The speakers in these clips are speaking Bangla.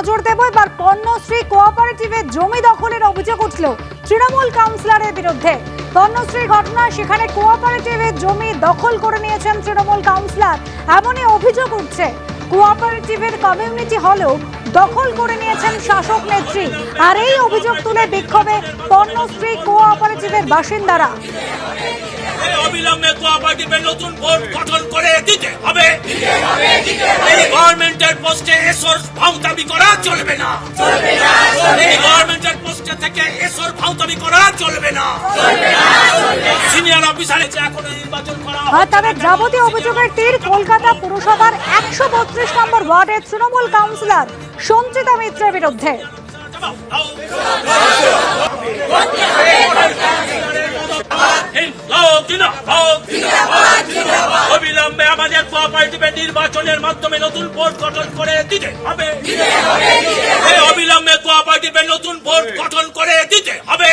নজর দেব। এবার পণ্যশ্রী কোঅপারেটিভের জমি দখলের অভিযোগ উঠল তৃণমূল কাউন্সিলরের বিরুদ্ধে। পণ্যশ্রী ঘটনা, সেখানে কোঅপারেটিভের জমি দখল করে নিয়েছেন তৃণমূল কাউন্সিলর এমনই অভিযোগ উঠছে কোঅপারেটিভের কমিউনিটি হলেও দখল করে নিয়েছেন শাসক নেত্রী। আর এই অভিযোগ তুলে বিক্ষোভে পণ্যশ্রী কোঅপারেটিভের বাসিন্দারা। অবিলম্বে কোঅপারেটিভের নতুন বোর্ড গঠন করে দিতে হবে। এই গভর্নমেন্টের পোস্টে এসোর ভাউতামি করা চলবে না। এই গভর্নমেন্টের পোস্টে থেকে এসোর ভাউতামি করা চলবে না। সিনিয়র অফিসারে যে এখন নির্বাচন করা আর তাদের যাবতীয় অভিযোগের তীর কলকাতা পুরসভার একশো বত্রিশ নম্বর ওয়ার্ডের তৃণমূল কাউন্সিলর সঞ্চিতা মিত্রের বিরুদ্ধে। অবিলম্বে আমাদের কোঅপারেটিভের নির্বাচনের মাধ্যমে নতুন বোর্ড গঠন করে দিতে হবে। এই অবিলম্বে কোঅপারেটিভের নতুন বোর্ড গঠন করে দিতে হবে।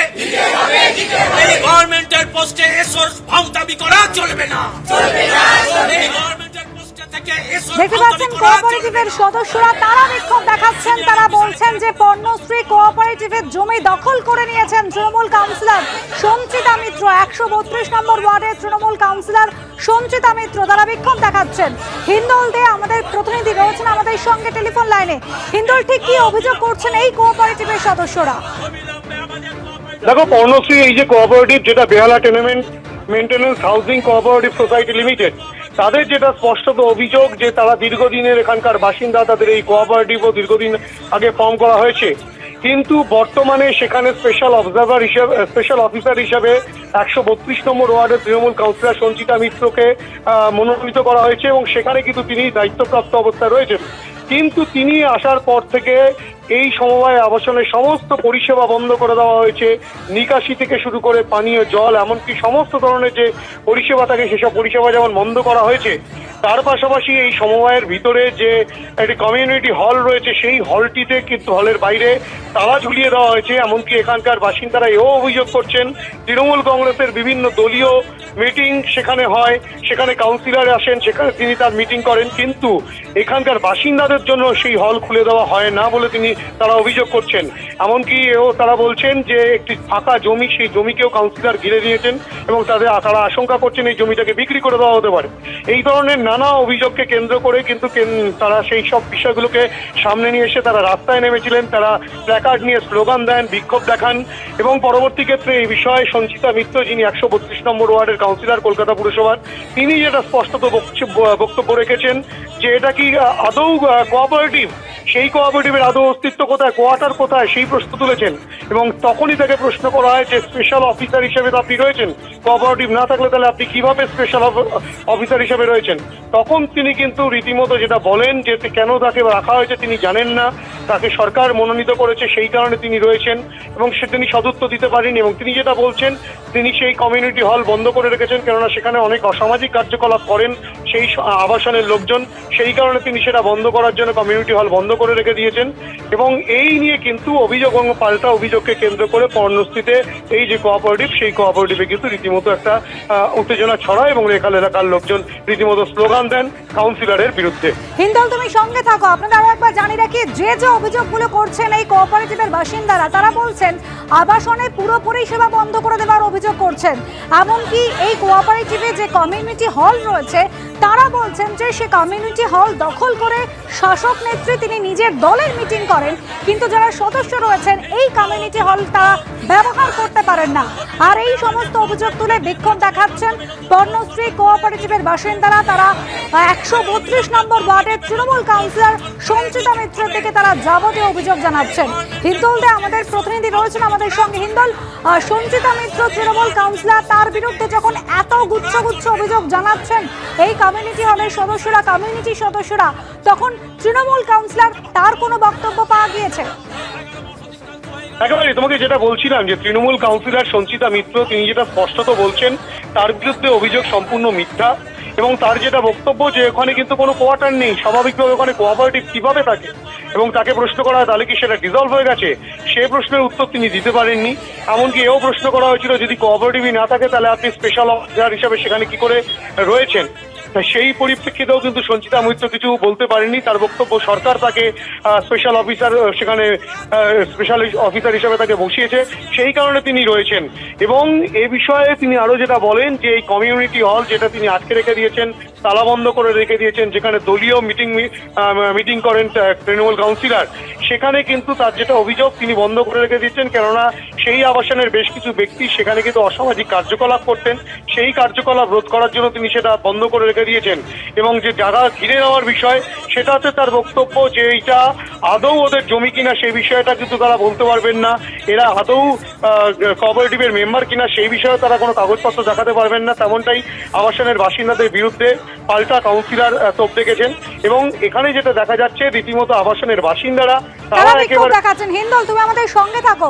এই গভর্নমেন্টের পোস্টে এসোর ভাউতামি করা চলবে না। চলবে এসোর দেখতে পাচ্ছেন কোঅপারেটিভের সদস্যরা তারা বিক্ষোভ দেখাচ্ছেন তারা বলছেন যে পণ্যশ্রী কোঅপারেটিভের জমি দখল করে নিয়েছেন তৃণমূল কাউন্সিলর সঞ্চিতা মিত্র। একশো বত্রিশ নম্বর ওয়ার্ডের তৃণমূল কাউন্সিলর সঞ্চিতা মিত্র তারা বিক্ষোভ দেখাচ্ছেন। হিন্দল দে আমাদের প্রতিনিধি রয়েছেন আমাদের সঙ্গে টেলিফোন লাইনে। হিন্দল ঠিক কি অভিযোগ করছেন এই কোঅপারেটিভের সদস্যরা? দেখো পর্ণশ্রী এই যে কোঅপারেটিভ যেটা Behala tenement maintenance housing cooperative society limited তাদের যেটা স্পষ্টত অভিযোগ যে তারা দীর্ঘদিনের এখানকার বাসিন্দা, তাদের এই কোঅপারেটিভও দীর্ঘদিন আগে ফর্ম করা হয়েছে। কিন্তু বর্তমানে সেখানে স্পেশাল অবজারভার হিসেবে স্পেশাল অফিসার হিসেবে একশো বত্রিশ নম্বর ওয়ার্ডের তৃণমূল কাউন্সিলর সঞ্চিতা মিত্রকে মনোনীত করা হয়েছে এবং সেখানে কিন্তু তিনি দায়িত্বপ্রাপ্ত অবস্থায় রয়েছেন। কিন্তু তিনি আসার পর থেকে এই সমবায় আবাসনের সমস্ত পরিষেবা বন্ধ করে দেওয়া হয়েছে। নিকাশি থেকে শুরু করে পানীয় জল, এমনকি সমস্ত ধরনের যে পরিষেবা থাকে, সেসব পরিষেবা যেমন বন্ধ করা হয়েছে, তার পাশাপাশি এই সমবায়ের ভিতরে যে একটি কমিউনিটি হল রয়েছে, সেই হলটিতে কিন্তু হলের বাইরে তালা ঝুলিয়ে দেওয়া হয়েছে। এমনকি এখানকার বাসিন্দারা এও অভিযোগ করছেন, তৃণমূল কংগ্রেসের বিভিন্ন দলীয় মিটিং সেখানে হয়, সেখানে কাউন্সিলর আসেন, সেখানে তিনি তার মিটিং করেন, কিন্তু এখানকার বাসিন্দাদের জন্য সেই হল খুলে দেওয়া হয় না বলে তিনি তারা অভিযোগ করছেন। এমনকি এও তারা বলছেন যে একটি ফাঁকা জমি, সেই জমিকেও কাউন্সিলর ঘিরে দিয়েছেন এবং তাদের তারা আশঙ্কা করছেন এই জমিটাকে বিক্রি করে দেওয়া হতে পারে। এই ধরনের নানা অভিযোগকে কেন্দ্র করে কিন্তু কেন- তারা সেই সব বিষয়গুলোকে সামনে নিয়ে এসে তারা রাস্তায় নেমেছিলেন। তারা প্ল্যাকার্ড নিয়ে স্লোগান দেন, বিক্ষোভ দেখান এবং পরবর্তী ক্ষেত্রে এই বিষয়ে সঞ্চিতা মিত্র, যিনি একশো বত্রিশ নম্বর ওয়ার্ডের কাউন্সিলর কলকাতা পুরসভার, তিনি যেটা স্পষ্টত বক্তব্য রেখেছেন যে এটা কি আদৌ কোঅপারেটিভ সেই কোঅপারেটিভের আদৌ অস্তিত্ব কোথায় কোয়ার্টার কোথায়, সেই প্রশ্ন তুলেছেন। এবং তখনই তাকে প্রশ্ন করা হয় যে স্পেশাল অফিসার হিসেবে তো আপনি রয়েছেন। কোঅপারেটিভ না থাকলে তাহলে আপনি কীভাবে স্পেশাল অফিসার হিসেবে রয়েছেন? তখন তিনি কিন্তু রীতিমতো যেটা বলেন যে কেন তাকে রাখা হয়েছে তিনি জানেন না। তাকে সরকার মনোনীত করেছে সেই কারণে তিনি রয়েছেন এবং সে তিনি সদুত্তর দিতে পারেননি এবং তিনি যেটা বলছেন, তিনি সেই কমিউনিটি হল বন্ধ করে রেখেছেন কেননা সেখানে অনেক অসামাজিক কার্যকলাপ করেন। সেই আবাসনের লোকজন, সেই কারণে তিনি সেটা বন্ধ করার জন্য কমিউনিটি হল বন্ধ করে রেখে দিয়েছেন। এবং এই নিয়ে কিন্তু অভিযোগ এবং পাল্টা অভিযোগকে কেন্দ্র করে পর্ণস্থিতে এই যে কোঅপারেটিভ সেই কোঅপারেটিভে কিন্তু রীতিমতো একটা উত্তেজনা ছড়ায় এবং রেখাল এলাকার লোকজন রীতিমতো স্লোগান দেন কাউন্সিলরের বিরুদ্ধে। হিন্দল, তুমি সঙ্গে থাকো। আপনাদের আরও একবার জানিয়ে রাখি, যে যে অভিযোগগুলো করছেন এই কোঅপারেটিভের বাসিন্দারা, তারা বলছেন, আবাসনে পুরোপুরি সেবা বন্ধ করে দেওয়ার অভিযোগ করছেন। এমনকি এই কোঅপারেটিভে যে কমিউনিটি হল রয়েছে তারা বলছেন যে সে কমিউনিটি হল দখল করে শাসক নেত্রী তিনি নিজের দলের মিটিং করেন, কিন্তু যারা সদস্য রয়েছেন, এই কমিউনিটি হল তারা ব্যবহার করতে পারেন না। আর এই সমস্ত অভিযোগ তুলে বিক্ষোভ দেখাচ্ছেন বর্ণশ্রী কোঅপারেটিভের বাসিন্দারা। তারা একশো বত্রিশ নম্বর ওয়ার্ডের তৃণমূল কাউন্সিলর সঞ্চিতা মিত্রের দিকে তারা যাবতীয় অভিযোগ জানাচ্ছেন। হিন্দলদে আমাদের প্রতিনিধি রয়েছেন আমাদের সঙ্গে। হিন্দল সঞ্চিতা মিত্র, তৃণমূল কাউন্সিলর, তার বিরুদ্ধে যখন এত গুচ্ছ গুচ্ছ অভিযোগ জানাচ্ছেন, এই কমিউনিটি হলের সদস্যরা কমিউনিটি সদস্যরা, তখন তৃণমূল কাউন্সিলর তার কোনো বক্তব্য পাওয়া গিয়েছে? একেবারে, তোমাকে যেটা বলছিলাম যে তৃণমূল কাউন্সিলর সঞ্চিতা মিত্র, তিনি যেটা স্পষ্টত বলছেন, তার বিরুদ্ধে অভিযোগ সম্পূর্ণ মিথ্যা। এবং তার যেটা বক্তব্য যে ওখানে কিন্তু কোনো কোয়ার্টার নেই, স্বাভাবিকভাবে ওখানে কোঅপারেটিভ কীভাবে থাকে? এবং তাকে প্রশ্ন করা হয়, তাহলে কি সেটা ডিজলভ হয়ে গেছে? সে প্রশ্নের উত্তর তিনি দিতে পারেননি। এমনকি এও প্রশ্ন করা হয়েছিল, যদি কোঅপারেটিভই না থাকে, তাহলে আপনি স্পেশাল অফিসার হিসাবে সেখানে কি করে রয়েছেন? সেই পরিপ্রেক্ষিতেও কিন্তু সঞ্চিতা মৈত্র কিছু বলতে পারেনি তার বক্তব্য সরকার তাকে স্পেশাল অফিসার সেখানে স্পেশাল অফিসার হিসেবে তাকে বসিয়েছে। সেই কারণে তিনি রয়েছেন। এবং এ বিষয়ে তিনি আরও যেটা বলেন যে, এই কমিউনিটি হল যেটা তিনি আটকে রেখে দিয়েছেন, তালা বন্ধ করে রেখে দিয়েছেন, যেখানে দলীয় মিটিং মিটিং করেন তৃণমূল কাউন্সিলর সেখানে কিন্তু তার যেটা অভিযোগ তিনি বন্ধ করে রেখে দিয়েছেন। কেননা সেই আবাসনের বেশ কিছু ব্যক্তি সেখানে কিন্তু অসামাজিক কার্যকলাপ করতেন। সেই কার্যকলাপ রোধ করার জন্য তিনি সেটা বন্ধ করে রেখে দিয়েছেন। এবং যে জায়গা ঘিরে নেওয়ার বিষয় সেটা হচ্ছে তার বক্তব্য যে এইটা আদৌ ওদের জমি কিনা সেই বিষয়টা কিন্তু তারা বলতে পারবেন না। এরা আদৌ কোঅপারেটিভের মেম্বার কিনা সেই বিষয়ে তারা কোনো কাগজপত্র দেখাতে পারবেন না। তেমনটাই আবাসনের বাসিন্দাদের বিরুদ্ধে পাল্টা কাউন্সিলর তোপ দেখেছেন এবং এখানে যেটা দেখা যাচ্ছে রীতিমতো আবাসনের বাসিন্দারা তারা তারা একেবারে হিন্দল তুমি আমাদের সঙ্গে থাকো।